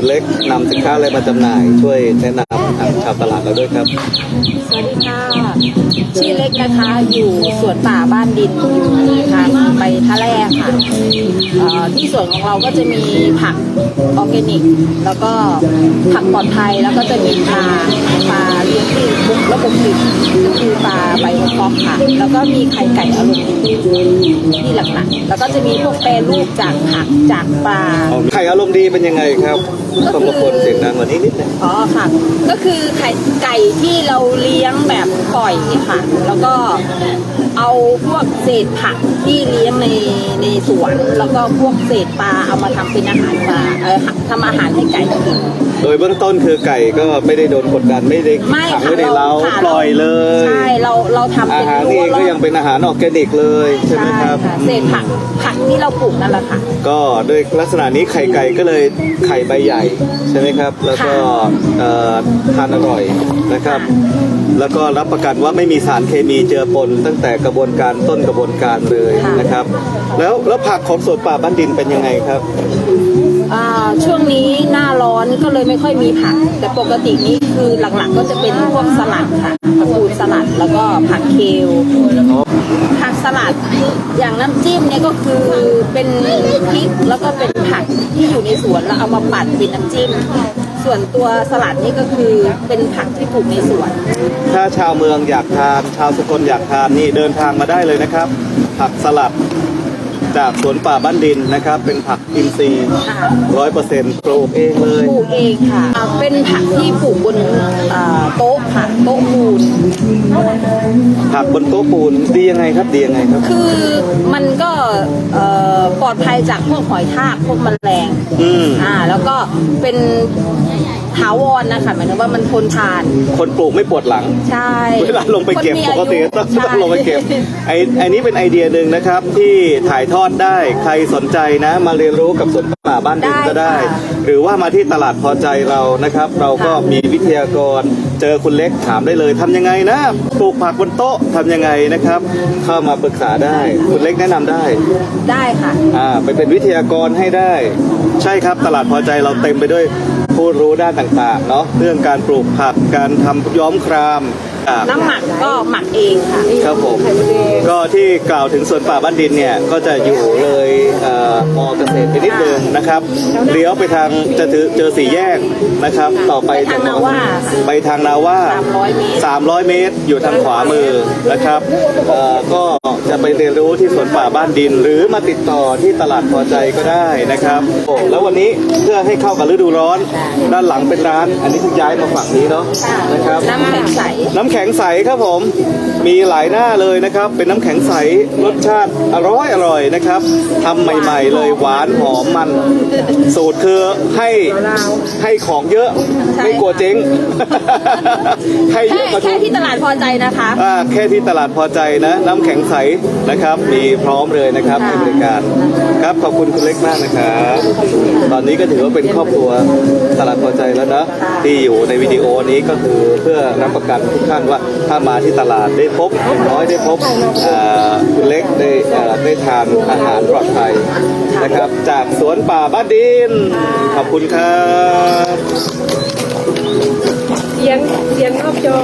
คุณเล็กนำสินค้าอะไรมาจำหน่าย ช่วยแนะนำทางชาวตลาดเราด้วยครับ สวัสดีค่ะ นะคะ อยู่สวนป่าบ้านดินอยู่ทางไปท่าแรกค่ะเอ่อที่สวนของเราก็จะมีผักออร์แกนิก แล้วก็ผักปลอดภัยแล้วก็จะมีปลาปลาเลี้ยงที่ระบบปิดก็คือปลาไบโอฟอกค่ะ แล้วก็มีไข่ไก่อารมณ์ดีที่หลักๆแล้วก็จะมีพวกแปรรูปจากผักจากปลาไข่อารมณ์ดีเป็นยังไงครับต้องรบกวนเสียงดังกว่านี้นิดนึงอ๋อค่ะ ก็คือไข่ไก่ที่เราเลี้ยงแบบปล่อยค่ะ แล้วก็เอาพวกเศษผักที่เลี้ยงในในสวน แล้วก็พวกเศษปลาเอามาทำเป็นอาหารปลาเออทำอาหารให้ไก่กินโดยเบื้องต้นคือไก่ก็ไม่ได้โดนกดดันไม่ได้ไม่ขังค่ะไว้ในเล้าค่ะปล่อยเลยใช่เราเราทำอาเป็นหารนี่เองก็ยังเป็นอาหารออร์แกนิกเลยใช่ไหมใช่ครับค่ะเศษผักผัก ที่เราปลูกนั่นแหละค่ะ ก็ด้วยลักษณะนี้ไข่ไก่ก็เลยไข่ใบใหญ่ใช่ไหมครับ แล้วก็เอ่อทานอร่อยนะครับ แล้วก็รับประกันว่าไม่มีสารเคมีเจือปนตั้งแต่กระบวนการต้นกระบวนการเลยค่ะนะครับ แล้วแล้วผักของสวนป่าบ้านดินเป็นยังไงครับอ่าช่วงนี้หน้าร้อนก็เลยไม่ค่อยมีผัก แต่ปกตินี้คือหลักๆก็จะเป็นพวกสลัดค่ะตระกูลสลัดแล้วก็ผักเคล ผักสลัดอย่างน้ำจิ้มเนี่ยก็คือเป็นพริกแล้วก็เป็นผักที่อยู่ในสวนแล้วเอามาปั่นเป็นน้ำจิ้ม ส่วนตัวสลัดนี่ก็คือเป็นผักที่ปลูกในสวน ถ้าชาวเมืองอยากทาน ชาวสกลอยากทานนี่เดินทางมาได้เลยนะครับ ผักสลัด จากสวนป่าบ้านดินนะครับ เป็นผักอินทรีย์ค่ะร้อยเปอร์เซ็นต์ปลูกเองเลย ปลูกเองค่ะอ่าเป็นผักที่ปลูกบนอ่าโต๊ะค่ะโต๊ะปูน ผักบนโต๊ะปูนดียังไงครับดียังไงครับ คือมันก็เอ่อปลอดภัยจากพวกหอยทากพวกแมลงอืม อ่าแล้วก็เป็น ถาวรนะคะหมายถึงว่ามันทนทาน คนปลูกไม่ปวดหลัง ใช่ เวลาลงไปเก็บคนมีปอากยุติต้องใช่ต้องลงไปเก็บไอ้ไอ้นี้เป็นไอเดียหนึ่งนะครับ ที่ถ่ายทอดได้ใครสนใจนะ มาเรียนรู้กับสวนป่าบ้านดินก็ได้ หรือว่ามาที่ตลาดพอใจเรานะครับ เราก็มีวิทยากรเจอคุณเล็กถามได้เลยทำยังไงนะปลูกผักบนโต๊ะทำยังไงนะครับ เข้ามาปรึกษาได้คุณเล็กแนะนำได้ ได้ค่ะอ่าไปเป็นวิทยากรให้ได้ ใช่ครับตลาดพอใจเราเต็มไปด้วยผู้รู้ด้านต่างๆเนาะเรื่องการปลูกผักการทำย้อมคราม อ่าน้ำหมักก็หมักเองค่ะ ครับผมก็ที่กล่าวถึงสวนป่าบ้านดินเนี่ยก็จะอยู่เลยเอ่อมอเกษตรไปนิดนึงนะครับเลี้ยวไปทางจะเจอเจอสี่แยกนะครับ ต่อไปไปทางนาว่าไปทางนาว่า300 300เมตรเมตร อยู่ทางขวามือนะครับเอ่อก็จะไปเรียนรู้ที่สวนป่าบ้านดิน หรือมาติดต่อที่ตลาดพอใจก็ได้นะครับโอ้แล้ววันนี้เพื่อให้เข้ากับฤดูร้อน ด้านหลังเป็นร้าน อันนี้ที่ย้ายมาฝั่งนี้เนาะนะครับน้ำแข็งใส น้ำแข็งใสครับผม มีหลายหน้าเลยนะครับ เป็นน้ำแข็งใสรสชาติอร่อยอร่อยนะครับทำใหม่ ๆ เลยหวานหอมมัน สูตรคือให้ให้ของเยอะใช่ไม่กลัวเจ๊ง ให้เยแค่อะมาทุแค่กที่ตลาดพอใจนะคะ อ่าแค่ที่ตลาดพอใจนะ น้ำแข็งใสนะครับ มีพร้อมเลยนะครับให้บริการครับขอบคุณคุณเล็กมากนะครับตอนนี้ก็ถือว่าเป็นครอบครัวตลาดพอใจแล้วนะ ที่อยู่ในวิดีโอนี้ก็คือเพื่อรับประกันทุกท่านว่าถ้ามาที่ตลาดได้พบอย่างน้อยได้พบคุณเล็กได้ได้ทานอาหารปลอดภัยนะครับ จากสวนป่าบ้านดิน ขอบคุณครับเสียงเสียงรอบจอ